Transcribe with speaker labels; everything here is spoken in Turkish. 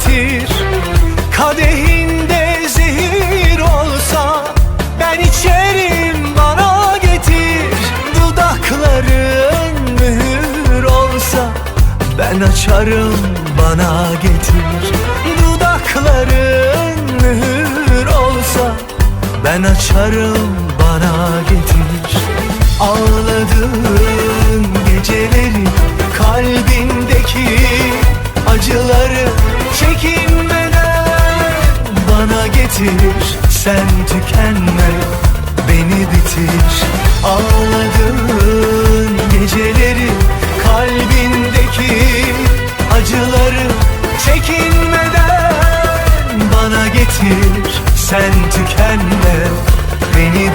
Speaker 1: bitir Kadehinde zehir olsa Ben içerim bana getir. Dudakların mühür olsa Ben açarım bana getir. Dudakların mühür olsa Ben açarım bana getir. Al getir Sen tükenme beni bitir. Ağladığın geceleri Kalbindeki acıları Çekinmeden bana getir. Sen tükenme beni